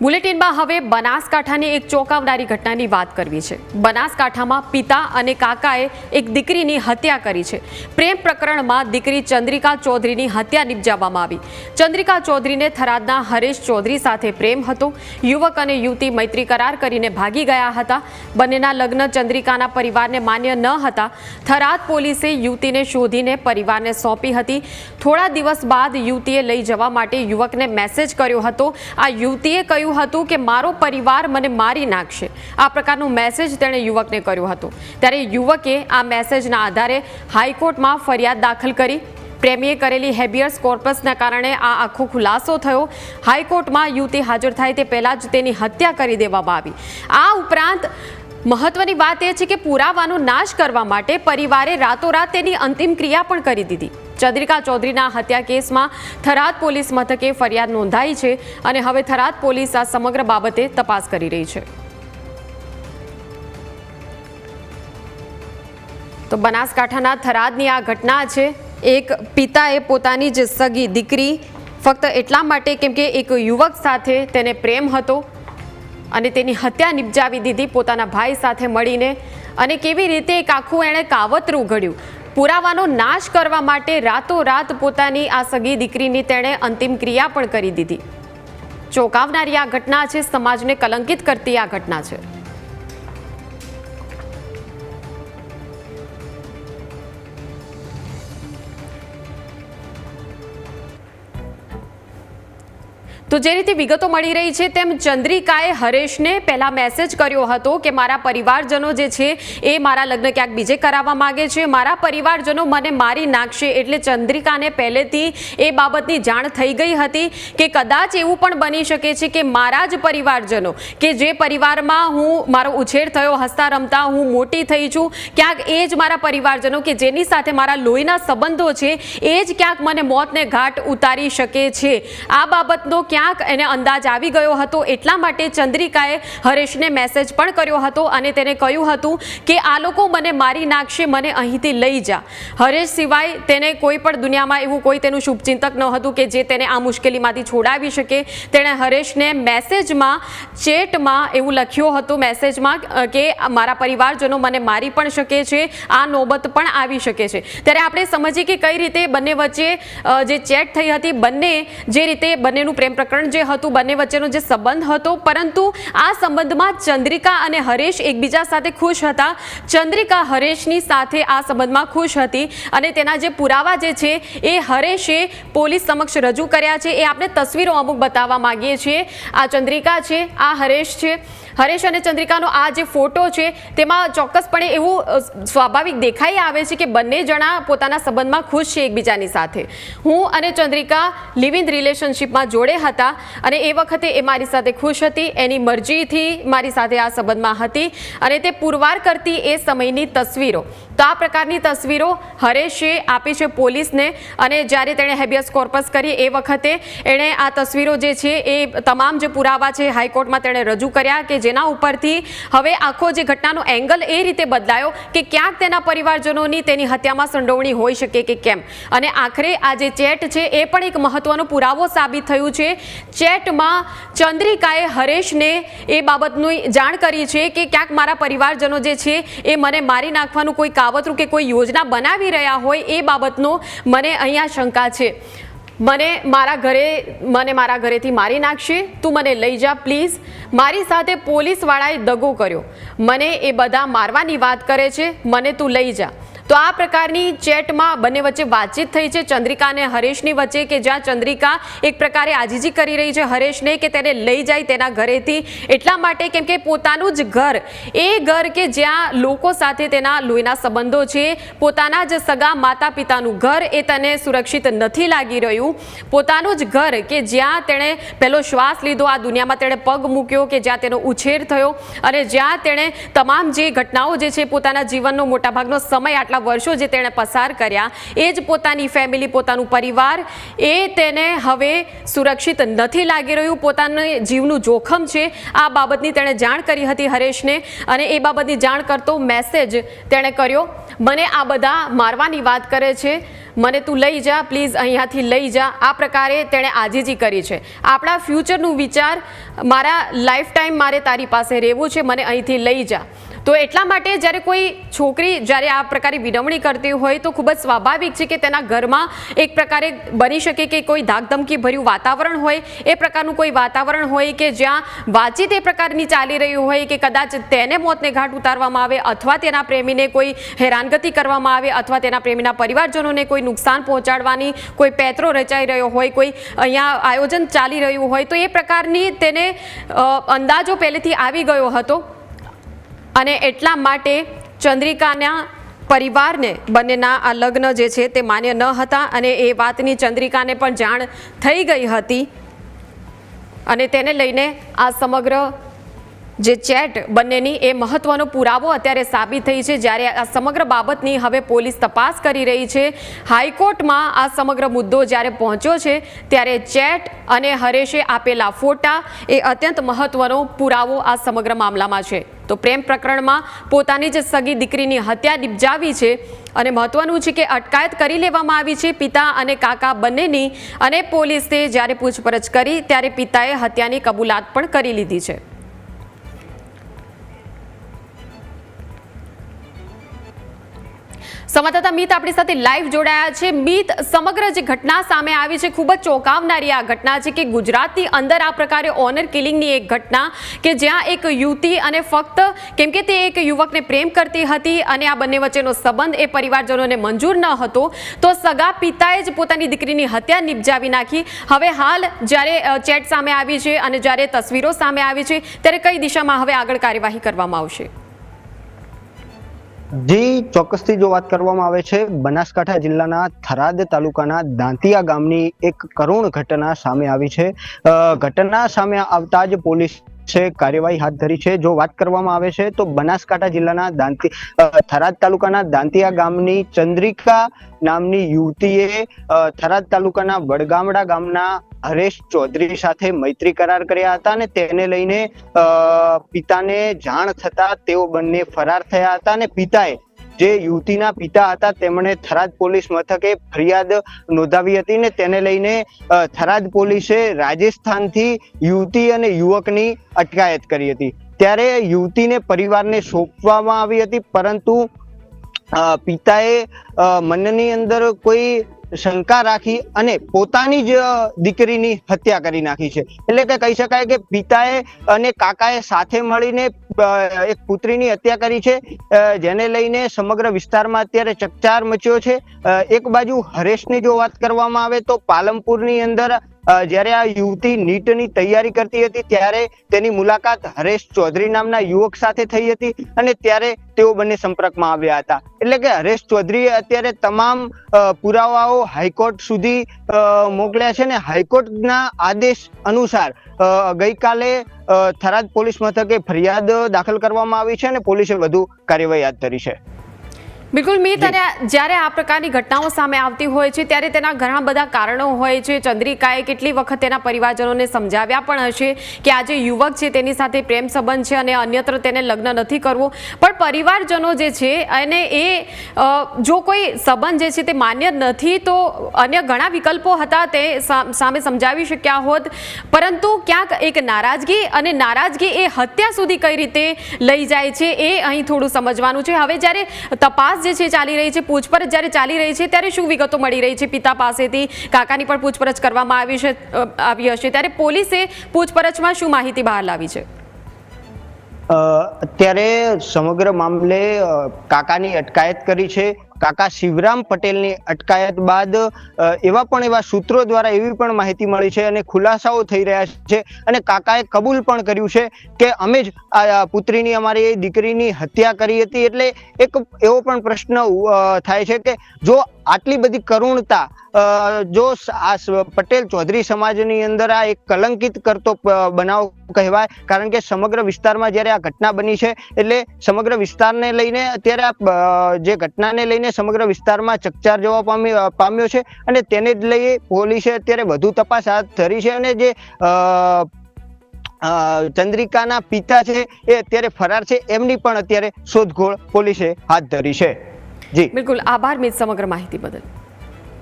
બુલેટિનમાં હવે બનાસકાંઠાની એક ચોંકાવનારી ઘટનાની વાત કરવી છે. બનાસકાંઠામાં પિતા અને કાકાએ એક દીકરીની હત્યા કરી છે. પ્રેમ પ્રકરણમાં દીકરી ચંદ્રિકા ચૌધરીની હત્યા નિપજાવવામાં આવી. ચંદ્રિકા ચૌધરીને થરાદના હરેશ ચૌધરી સાથે પ્રેમ હતો. યુવક અને યુવતી મૈત્રી કરાર કરીને ભાગી ગયા હતા. બંનેના લગ્ન ચંદ્રિકાના પરિવારને માન્ય ન હતા. થરાદ પોલીસે યુવતીને શોધીને પરિવારને સોંપી હતી. થોડા દિવસ બાદ યુવતીએ લઈ જવા માટે યુવકને મેસેજ કર્યો હતો. આ યુવતીએ કહ્યું હતું કે મારો પરિવાર મને મારી નાખશે. આ પ્રકારનો મેસેજ તેણે યુવકને કર્યો હતો. ત્યારે યુવકે આ મેસેજના આધારે હાઈકોર્ટમાં ફરિયાદ દાખલ કરી. પ્રેમીએ કરેલી હેબિયસ કોર્પસના કારણે આ આખો ખુલાસો થયો. હાઈકોર્ટમાં યુવતી હાજર થાય તે પહેલાં જ તેની હત્યા કરી દેવામાં આવી. આ ઉપરાંત મહત્વની વાત એ છે કે પુરાવાનો નાશ કરવા માટે પરિવારે રાતોરાત તેની અંતિમ ક્રિયા પણ કરી દીધી. ચંદ્રિકા ચૌધરીના હત્યા કેસમાં થરાદ પોલીસ મથકે ફરિયાદ નોંધાઈ છે અને હવે થરાદ પોલીસ આ સમગ્ર બાબતે તપાસ કરી રહી છે. તો બનાસકાંઠાના થરાદની આ ઘટના છે, એક પિતાએ પોતાની જે સગી દીકરી ફક્ત એટલા માટે કેમ કે એક યુવક સાથે તેને પ્રેમ હતો અને તેની હત્યા નિપજાવી દીધી પોતાના ભાઈ સાથે મળીને અને કેવી રીતે એક આખું એણે કાવતરું ઘડ્યું? પુરાવાનો નાશ કરવા માટે રાતોરાત પોતાની આ સગી દીકરીની તેણે અંતિમ ક્રિયા પણ કરી દીધી. ચોંકાવનારી આ ઘટના છે, સમાજને કલંકિત કરતી આ ઘટના છે. તો જે રીતે વિગતો મળી રહી છે તેમ ચંદ્રિકાએ હરેશને પહેલાં મેસેજ કર્યો હતો કે મારા પરિવારજનો જે છે એ મારા લગ્ન ક્યાંક બીજે કરાવવા માગે છે. મારા પરિવારજનો મને મારી નાખશે એટલે ચંદ્રિકાને પહેલેથી એ બાબતની જાણ થઈ ગઈ હતી કે કદાચ એવું પણ બની શકે છે કે મારા જ પરિવારજનો કે જે પરિવારમાં હું મારો ઉછેર થયો, હસતા રમતા હું મોટી થઈ છું, ક્યાંક એ જ મારા પરિવારજનો કે જેની સાથે મારા લોહીના સંબંધો છે એ જ ક્યાંક મને મોતને ઘાટ ઉતારી શકે છે. આ બાબતનો ક્યાંક એને અંદાજ આવી ગયો હતો એટલા માટે ચંદ્રિકાએ હરેશને મેસેજ પણ કર્યો હતો અને તેને કહ્યું હતું કે, આ લોકો મને મારી નાખશે, મને અહીંથી લઈ જા. હરેશ સિવાય તેને કોઈ પણ દુનિયામાં એવું કોઈ તેનું શુભચિંતક ન હતું કે જે તેને આ મુશ્કેલીમાંથી છોડાવી શકે. તેણે હરેશને મેસેજમાં ચેટમાં એવું લખ્યું હતું મેસેજમાં કે, મારા પરિવારજનો મને મારી પણ શકે છે, આ નોબત પણ આવી શકે છે. ત્યારે આપણે સમજીએ કે કઈ રીતે બંને વચ્ચે જે ચેટ થઈ હતી, બંને જે રીતે બંનેનું પ્રેમ પ્રકરણ જે હતું, બંને વચ્ચેનો જે સંબંધ હતો, પરંતુ આ સંબંધમાં ચંદ્રિકા અને હરેશ એકબીજા સાથે ખુશ હતા. ચંદ્રિકા હરેશની સાથે આ સંબંધમાં ખુશ હતી અને તેના જે પુરાવા જે છે, એ હરેશે પોલીસ સમક્ષ રજૂ કર્યા છે. એ આપણે તસવીરો અમુક બતાવવા માગીએ છીએ. આ ચંદ્રિકા છે, આ હરેશ છે. હરેશ અને ચંદ્રિકાનો આ જે ફોટો છે, તેમાં ચોક્કસપણે એવું સ્વાભાવિક દેખાઈ આવે છે કે બંને જણા પોતાના સંબંધમાં ખુશ છે એકબીજાની સાથે. હું અને ચંદ્રિકા લિવ ઇન રિલેશનશિપમાં જોડે હતા. અને એ વખતે એ મારી સાથે ખુશ હતી, એની મરજીથી મારી સાથે આ સંબંધમાં હતી અને તે પુરવાર કરતી એ સમયની તસવીરો. તો આ પ્રકારની તસવીરો હરેશે આપી છે પોલીસને અને જ્યારે તેણે હેબિયસ કોર્પસ કરી એ વખતે એણે આ તસવીરો જે છે એ તમામ જે પુરાવા છે હાઈકોર્ટમાં તેણે રજૂ કર્યા કે જેના ઉપરથી હવે આખો જે ઘટનાનો એંગલ એ રીતે બદલાયો કે ક્યાંક તેના પરિવારજનોની તેની હત્યામાં સંડોવણી હોઈ શકે કે કેમ. અને આખરે આ જે ચેટ છે એ પણ એક મહત્વનો પુરાવો સાબિત થયું છે ચેટમાં ચંદ્રિકાએ હરેશને એ બાબતની જાણ કરી છે કે ક્યાંક મારા પરિવારજનો જે છે એ મને મારી નાખવાનું કોઈ કાવતરું કે કોઈ યોજના બનાવી રહ્યા હોય એ બાબતનો મને અહીંયા શંકા છે. મને મારા ઘરે, મને મારા ઘરેથી મારી નાખશે. તું મને લઈ જા પ્લીઝ. મારી સાથે પોલીસવાળાએ દગો કર્યો. મને એ બધા મારવાની વાત કરે છે. મને તું લઈ જા. તો આ પ્રકારની ચેટમાં બંને વચ્ચે વાતચીત થઈ છે ચંદ્રિકા અને હરેશની વચ્ચે કે જ્યાં ચંદ્રિકા એક પ્રકારે આજીજી કરી રહી છે હરેશને કે તેને લઈ જાય તેના ઘરેથી. એટલા માટે કેમ કે પોતાનું જ ઘર, એ ઘર કે જ્યાં લોકો સાથે તેના લોહીના સંબંધો છે, પોતાના જ સગા માતા પિતાનું ઘર એ તને સુરક્ષિત નથી લાગી રહ્યું. પોતાનું જ ઘર કે જ્યાં તેણે પહેલો શ્વાસ લીધો, આ દુનિયામાં તેણે પગ મૂક્યો કે જ્યાં તેનો ઉછેર થયો અને જ્યાં તેણે તમામ જે ઘટનાઓ જે છે પોતાના જીવનનો મોટાભાગનો સમય આટલા વર્ષો જે તેણે પસાર કર્યા, એ જ પોતાની ફેમિલી પોતાનું પરિવાર, એ તેને હવે સુરક્ષિત નથી લાગી રહ્યું. પોતાના જીવનું જોખમ છે. આ બાબતની તેણે જાણ કરી હતી હરેશને અને એ બાબતની જાણ કરતો મેસેજ તેણે કર્યો. મને આ બધા મારવાની વાત કરે છે. મને તું લઈ જા પ્લીઝ અહીંયાથી લઈ જા. આ પ્રકારે તેણે આજીજી કરી છે. આપણા ફ્યુચરનું વિચાર, મારા લાઈફ ટાઈમ મારે તારી પાસે રહેવું છે, મને અહીંથી લઈ જા. તો એટલા માટે જ્યારે કોઈ છોકરી જ્યારે આ પ્રકારે વિનવણી કરતી હોય તો ખૂબ જ સ્વાભાવિક છે કે તેના ઘરમાં એક પ્રકારે બની શકે કે કોઈ ધાકધમકી ભર્યું વાતાવરણ હોય, એ પ્રકારનું કોઈ વાતાવરણ હોય કે જ્યાં વાતચીત એ પ્રકારની ચાલી રહી હોય કે કદાચ તેને મોતને ઘાટ ઉતારવામાં આવે અથવા તેના પ્રેમીને કોઈ હેરાનગતિ કરવામાં આવે અથવા તેના પ્રેમીના પરિવારજનોને કોઈ નુકસાન પહોંચાડવાની કોઈ પેત્રો રચાઈ રહ્યો હોય, કોઈ અહીંયા આયોજન ચાલી રહ્યું હોય, તો એ પ્રકારની તેને અંદાજો પહેલેથી આવી ગયો હતો. અને એટલા માટે ચંદ્રિકાના પરિવારને બંનેના આ લગ્ન જે છે તે માન્ય ન હતા અને એ વાતની ચંદ્રિકાને પણ જાણ થઈ ગઈ હતી. અને તેને લઈને આ સમગ્ર જે ચેટ બંનેની એ મહત્વનો પુરાવો અત્યારે સાબિત થઈ છે, જ્યારે આ સમગ્ર બાબતની હવે પોલીસ તપાસ કરી રહી છે. હાઈકોર્ટમાં આ સમગ્ર મુદ્દો જ્યારે પહોંચ્યો છે, ત્યારે ચેટ અને હરેશે આપેલા ફોટા એ અત્યંત મહત્વનો પુરાવો આ સમગ્ર મામલામાં છે. તો પ્રેમ પ્રકરણમાં પોતાની જે સગી દીકરીની હત્યા નિપજાવી છે અને મહત્વનું છે કે અટકાયત કરી લેવામાં આવી છે. પિતા અને કાકા બંનેની અને પોલીસે જ્યારે પૂછપરછ કરી, ત્યારે પિતાએ હત્યાની કબૂલાત પણ કરી લીધી છે. સંવાદદાતા મિત આપણી સાથે લાઈવ જોડાયા છે. મિત, સમગ્ર જે ઘટના સામે આવી છે, ખૂબ જ ચોંકાવનારી આ ઘટના છે કે ગુજરાતની અંદર આ પ્રકારે ઓનર કિલિંગની એક ઘટના કે જ્યાં એક યુવતી અને ફક્ત, કેમ કે તે એક યુવકને પ્રેમ કરતી હતી અને આ બંને વચ્ચેનો સંબંધ એ પરિવારજનોને મંજૂર ન હતો, તો સગા પિતાએ જ પોતાની દીકરીની હત્યા નિપજાવી નાખી. હવે હાલ જ્યારે ચેટ સામે આવી છે અને જ્યારે તસવીરો સામે આવી છે, ત્યારે કઈ દિશામાં હવે આગળ કાર્યવાહી કરવામાં આવશે? જી, ચોક્કસથી જો વાત કરવામાં આવે છે, બનાસકાંઠા જિલ્લાના થરાદ તાલુકાના દાંતિયા ગામની એક કરુણ ઘટના સામે આવી છે. ઘટના સામે આવતા જ પોલીસ છે કાર્યવાહી હાથ ધરી છે. જો વાત કરવામાં આવે છે, તો બનાસકાંઠા જિલ્લાના દાંતી થરાદ તાલુકાના દાંતિયા ગામની ચંદ્રિકા નામની યુવતીએ થરાદ તાલુકાના વડગામડા ગામના હરેશ ચૌધરી સાથે મૈત્રી કરાર કર્યા હતા અને તેને લઈને પિતાને જાણ થતા તેઓ બંને ફરાર થયા હતા અને પિતાએ જે યુવતીના પિતા હતા તેમણે થરાદ પોલીસ મથકે ફરિયાદ નોંધાવી હતી ને તેને લઈને થરાદ પોલીસે રાજસ્થાનથી યુવતી અને યુવકની અટકાયત કરી હતી. ત્યારે યુવતીને પરિવારને સોંપવામાં આવી હતી, પરંતુ પિતાએ મનની અંદર કોઈ શંકા રાખી અને પોતાની જ દીકરીની હત્યા કરી નાખી છે. એટલે કે કહી શકાય કે પિતાએ અને કાકાએ સાથે મળીને એક પુત્રીની હત્યા કરી છે જેને લઈને સમગ્ર વિસ્તારમાં અત્યારે ચકચાર મચ્યો છે. એક બાજુ હરેશની જો વાત કરવામાં આવે તો પાલનપુરની અંદર જ્યારે આ યુવતી નીટની તૈયારી કરતી હતી, ત્યારે તેની મુલાકાત હરેશ ચૌધરી નામના યુવક સાથે થઈ હતી અને ત્યારે તેઓ બંને સંપર્કમાં આવ્યા હતા. એટલે કે હરેશ ચૌધરીએ અત્યારે તમામ પુરાવાઓ હાઈકોર્ટ સુધી મોકલ્યા છે અને હાઈકોર્ટના આદેશ અનુસાર ગઈકાલે થરાદ પોલીસ મથકે ફરિયાદ દાખલ કરવામાં આવી છે અને પોલીસે વધુ કાર્યવાહી હાથ ધરી છે. બિલકુલ મિત અને જ્યારે આ પ્રકારની ઘટનાઓ સામે આવતી હોય છે ત્યારે તેના ઘણા બધા કારણો હોય છે. ચંદ્રિકાએ કેટલી વખત તેના પરિવારજનોને સમજાવ્યા પણ હશે કે આ જે યુવક છે તેની સાથે પ્રેમ સંબંધ છે અને અન્યત્ર તેને લગ્ન નથી કરવું. પણ પરિવારજનો જે છે અને એ જો કોઈ સંબંધ જે છે તે માન્ય નથી તો અન્ય ઘણા વિકલ્પો હતા તે સામે સમજાવી શક્યા હોત. પરંતુ ક્યાંક એક નારાજગી અને નારાજગી એ હત્યા સુધી કઈ રીતે લઈ જાય છે એ અહીં થોડું સમજવાનું છે. હવે જ્યારે તપાસ જે છે ચાલી રહી છે, પૂછપરછ જ્યારે ચાલી રહી છે, ત્યારે શું વિગતો મળી રહી છે પિતા પાસેથી? કાકાની પણ પૂછપરછ કરવામાં આવી છે આવી હશે. ત્યારે પોલીસે પૂછપરછમાં શું માહિતી બહાર લાવી છે? અત્યારે સમગ્ર મામલે કાકાની અટકાયત કરી છે. કાકા શિવરામ પટેલની અટકાયત બાદ એવા પણ એવા સૂત્રો દ્વારા એવી પણ માહિતી મળી છે અને ખુલાસાઓ થઈ રહ્યા છે અને કાકાએ કબૂલ પણ કર્યું છે કે અમે જ આ પુત્રીની, અમારી દીકરીની હત્યા કરી હતી. એટલે એક એવો પણ પ્રશ્ન થાય છે કે જો આટલી બધી કરુણતા જો આ પટેલ ચૌધરી સમાજની અંદર આ એક કલંકિત કરતો બનાવ કહેવાય. કારણ કે સમગ્ર વિસ્તારમાં જ્યારે આ ઘટના બની છે, એટલે સમગ્ર વિસ્તારને લઈને અત્યારે આ જે ઘટનાને લઈને સમગ્ર વિસ્તારમાં ચકચાર જોવા પામી પામ્યો છે અને તેને જ લઈ પોલીસે અત્યારે વધુ તપાસ હાથ ધરી છે અને જે ચંદ્રિકાના પિતા છે એ અત્યારે ફરાર છે એમની પણ અત્યારે શોધખોળ પોલીસે હાથ ધરી છે. જી. બિલકુલ. આભાર, મિત સમગ્ર માહિતી બદલ.